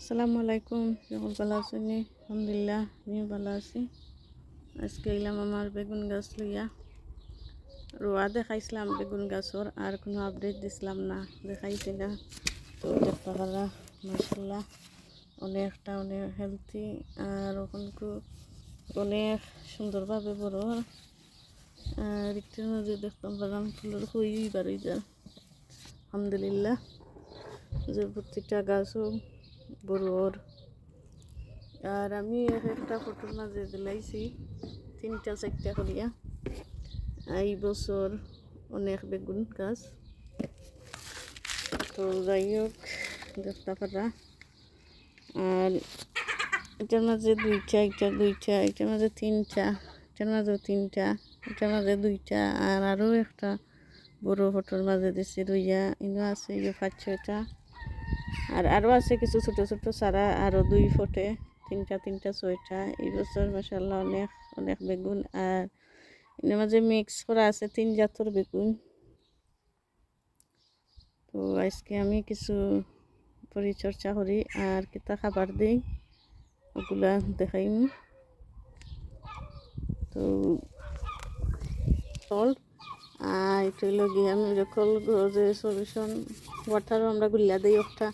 আসসালামু আলাইকুম। সকল ভালো আছেন? আলহামদুলিল্লাহ, আমিও ভালো আছি। আজকে এলাম আমার বেগুন গাছ লইয়া। রোয়া দেখাইছিলাম বেগুন গাছর, আর কোনো আপডেট দিছিলাম না, দেখাইছি না। তো দেখতে পারা মাসাল্লাহ অনেকটা অনেক হেলথি আর ওখানকু অনেক সুন্দরভাবে বড়। আর একটুর মধ্যে দেখতাম পারলাম ফুলের হই বাড়ি যায় আলহামদুলিল্লাহ, যে প্রত্যেকটা গাছও বড়োর আর আমি এক একটা ফটোর মাঝে দিলাইছি, তিনটা চারটা করিয়া। এই বছর অনেক বেগুন গাছ। তো যাই হোক, দেখতে পারা। আর এটার মাঝে দুইটা, এটা দুইটা, এটার মাঝে তিনটা, এটার মাঝে তিনটা, এটার মাঝে দুইটা। আর আরও একটা বড় ফটোর মাঝে দিছে রুইয়া, ইনো আছে যে পাঁচ ছয়টা। আর আরও আছে কিছু ছোট ছোট চারা আরও দুই ফুটে, তিনটা তিনটা, ছয়টা। এই বছর মাসাল্লাহ অনেক অনেক বেগুন আর এর মাঝে মিক্স করা আছে তিন জাতর বেগুন। তো আজকে আমি কিছু পরিচর্যা করি আর কিতা খাবার দিই, ওগুলা দেখাইম। তো সল্ট আর এটা হইল গিয়ে আমি যখন যে সলিউশন ওয়াটারও আমরা গুলিয়া দিই একটা।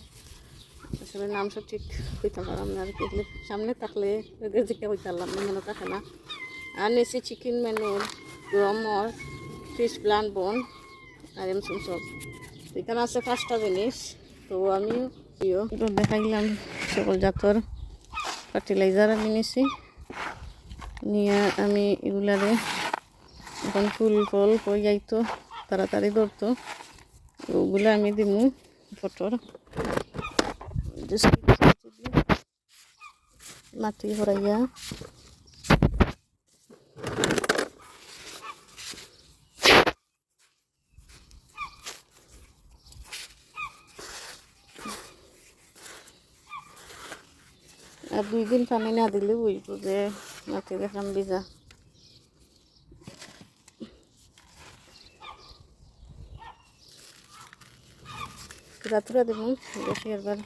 আসলে নাম সব ঠিক হইতে পারলাম না আর কি। সামনে থাকলে জিকে হইতে পারলাম না, মনে থাকে না। আর নিয়েছি চিকেন মেনুর গরমর ফিশ প্লান বন, আর এমসন সব। এখানে আছে পাঁচটা জিনিস, তো আমি প্রিয়। দেখাইলাম সকল জাতর ফার্টিলাইজার আমি নিয়েছি নিয়ে আমি এগুলারে এখন ফুল ফল হয়ে যাইতো, তাড়াতাড়ি ধরতো। ওগুলো আমি দিমু ফটোর মাটি ভরাইয়া আর দুই দিন পানি না দিলে বুঝব যে মাটি দেখাম ভিজা রাতুরা দেব, বেশি একবার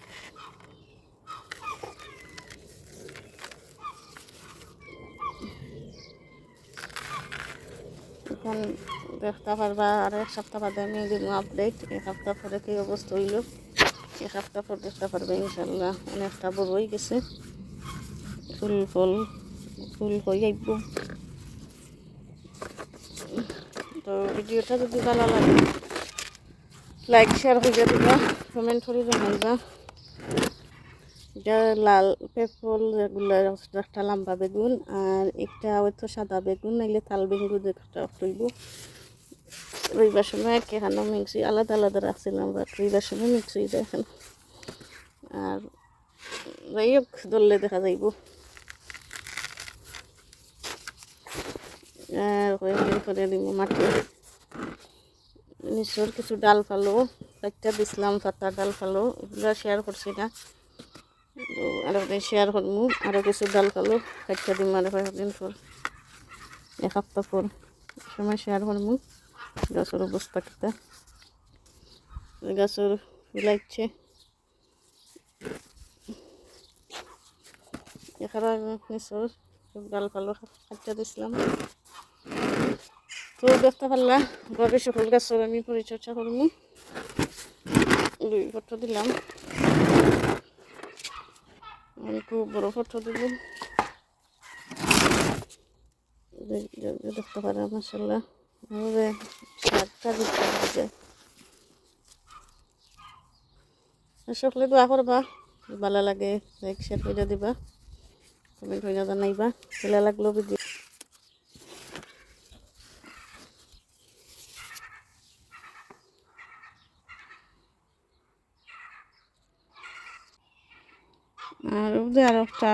এখন দেখতে পারবা আর এক সপ্তাহ বাদে আমি দিব আপডেট এক সপ্তাহ পরে কী অবস্থা হইল? এক সপ্তাহ পর দেখতে পারবে ইনশাল্লাহ অনেকটা বড় হয়ে গেছে। ফুল ফল, ফুল হয়ে আইব। তো ভিডিওটা যদি ভালো লাগে লাইক শেয়ার করে দিবা কমেন্ট করে জানাইবা এটা লাল পেপল যেগুলো একটা লম্বা বেগুন আর একটা হয়তো সাদা বেগুন, নাইলে তাল বেগুন একটা রইব। রইবার সময় এক মিক্সি আলাদা আলাদা রাখছিলাম বাট রইবার সময় মিক্সি এখানে। আর যাই হোক, ধরলে দেখা যাইব। আর করে দিব মাটি। নিচর কিছু ডাল ফালো একটা দিছিলাম পাতা ডাল ফালো, এগুলো শেয়ার করছি না। শেয়ার করব আরও কিছু ডাল ফালো কাটটা দিম আর কয়েকদিন পর, এক সপ্তাহ পর সময় শেয়ার করব, গাছের কিতা। গাছের নিচর ডাল ফালো কাটটা দিছিলাম। তো দেখতে পারলা ঘরে সকল গাছের আমি পরিচর্যা করব। দুই ফটো দিলাম। খুব বড় ফটো দেব দেখতে পারে সকলে দোয়া করবা ভালো লাগে, লাইক শেয়ার করে দিবা। কমেন্ট হয়ে জানাইবা। ভালো লাগল আর ওদের আরও একটা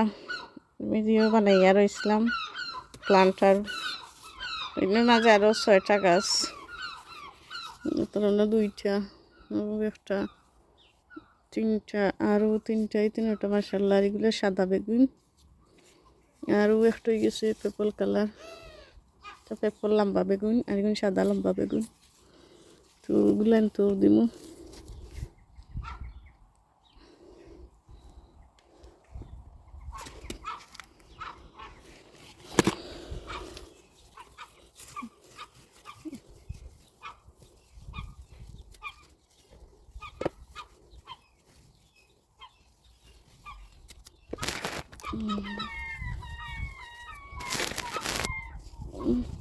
ভিডিও বানাইয়া রয়েছিলাম প্লান্টার এগুলোর মাঝে আরও ছয়টা গাছ ধরনের দুইটা একটা, তিনটা আরও তিনটা এই তিনটা মার্শাল্লাহ এগুলো সাদা বেগুন। আরও একটা গেছে পেপল কালার তো পেপল লম্বা বেগুন, আর এগুলো সাদা লম্বা বেগুন। তো ওগুলো তো দিমু। 嗯，嗯。